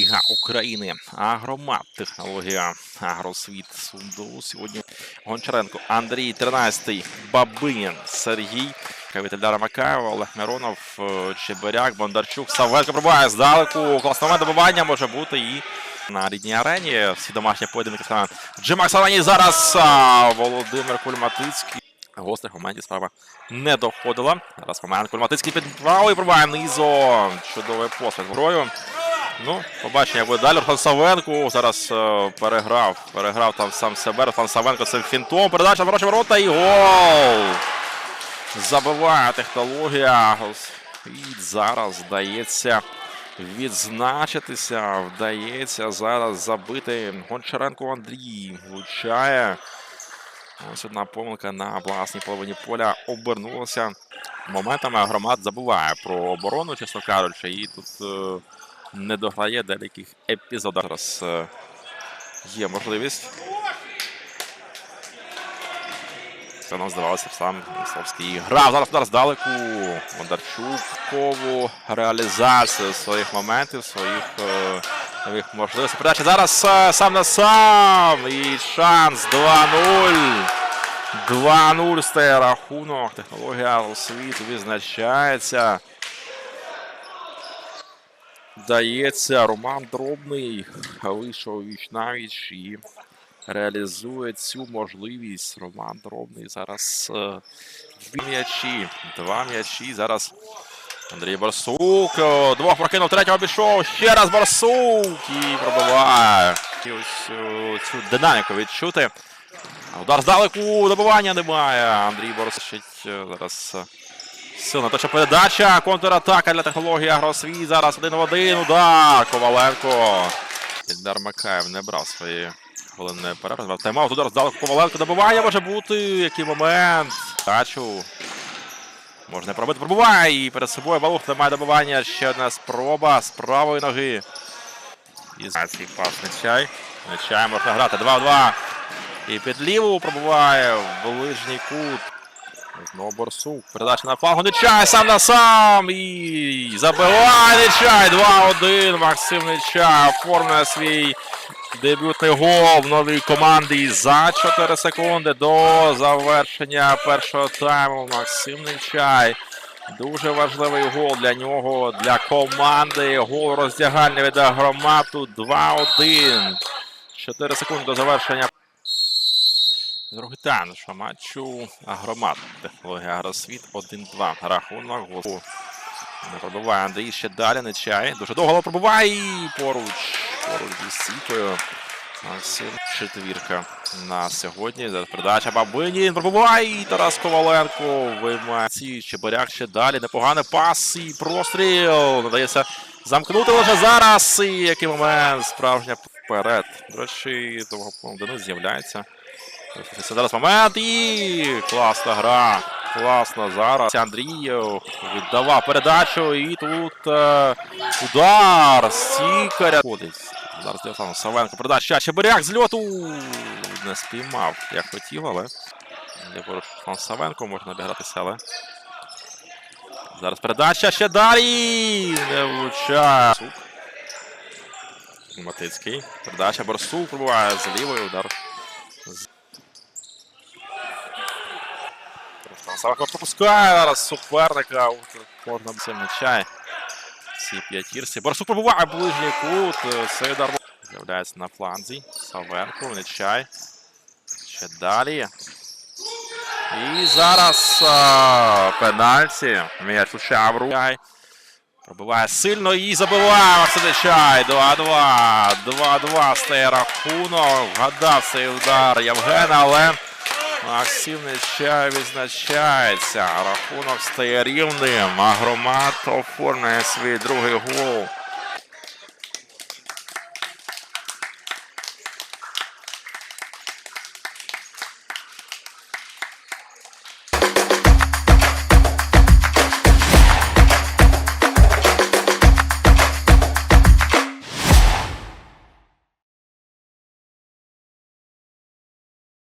Ліга України. Агромат. Технологія Агросвіт Сунду. Сьогодні Гончаренко, Андрій 13-й, Бабинін, Сергій. Віталяра Макаєва, Олег Миронов, е, Чебиряк, Бондарчук, Савенко пробуває здалеку. Класне добивання може бути і на рідній арені. Всі домашні поєдинки саме. Джимак Савані зараз Володимир Кульматицький. Гострих моментів справа не доходила. Зараз момент Кульматицький під правою пробуває низо. Чудовий посвід грою. Ну, побачимо, як буде далі. Руслан Савенко зараз е, переграв. Переграв там сам себе. Руслан Савенко цим фінтом. Передача на ворочі ворота і гол! Забиває технологія. І зараз вдається відзначитися. Вдається зараз забити Гончаренко Андрій. Влучає. Ось одна помилка на власній половині поля обернулася. Моментами громад забуває про оборону, чесно кажучи, і тут е, не дограє деяких епізодів. Зараз е, є можливість. Це нам здавалося сам Мисловський грав. Зараз удар здалеку. Бондарчукову реалізацію своїх моментів, своїх е, нових можливостей. Передача зараз е, сам на сам. І шанс 2-0. 2-0 стає рахунок. Технологія світу відзначається. Дається Роман Дробний. Вийшов віч навіч і реалізує цю можливість. Роман Дробний зараз е, дві м'ячі. Два м'ячі. Зараз Андрій Барсук. Двох прокинув, третього обійшов. Ще раз Барсук. І пробиває. І ось е, цю динаміку відчути. Удар здалеку, добивання немає. Андрій Борисович зараз сильна точна передача. Контратака для технології Агросвіт. Зараз один в один. Удар. Коваленко. Ільдар Макаєв не брав свої хвилини перерви. Тайм-аут. Удар здалеку Коваленко. Добивання може бути. Який момент. Бачу. Можна пробити. Пробуває. І перед собою Балух немає добивання. Ще одна спроба з правої ноги. І цей пас Нечай. Нечай можна грати. 2-2. І під ліву пробуває в ближній кут. Знову Борсук. Передача на флангу. Нечай сам на сам. І забиває Нечай. 2-1. Максим Нечай оформлює свій дебютний гол в новій команді за 4 секунди до завершення першого тайму. Максим Нечай. Дуже важливий гол для нього, для команди. Гол роздягальний від громаду 2-1. 4 секунди до завершення Другий тайм нашого матчу Агромат. Технологія Агросвіт 1-2. Рахунок голу. Не пробиває Андрій ще далі, не чай. Дуже довго пробиває і поруч. Поруч зі сітою. Максим четвірка на сьогодні. Зараз передача Бабинін. Пробиває і Тарас Коваленко. Виймає ці Чебаряк ще далі. Непоганий пас і простріл. Надається замкнути лише зараз. І який момент справжня вперед. До речі, того не з'являється. Це зараз момент і класна гра. Класно зараз. Андрієв віддавав передачу і тут е, удар. Сікаря. Ходить. Зараз Діослав Савенко. Передача. Чебиряк з льоту. Не спіймав, як хотів, але Ліворуч Руслан Савенко може набігратися, але. Зараз передача ще далі. Не влучає. Матицький. Передача Борсук пробуває з лівою удар. Савка пропускає зараз суперника. Можна цим чай. Всі п'ятірці. Барсук пробуває ближній кут. Сейдар з'являється на фланзі. Саверко, Нечай. Ще далі. І зараз а, пенальті. М'яч в руку. Пробиває сильно і забиває Максим Нечай. 2-2. 2-2 стає рахунок. Вгадав цей удар Євгена, але... Максим Нечай відзначається. Рахунок стає рівним. громад оформлює свій другий гол.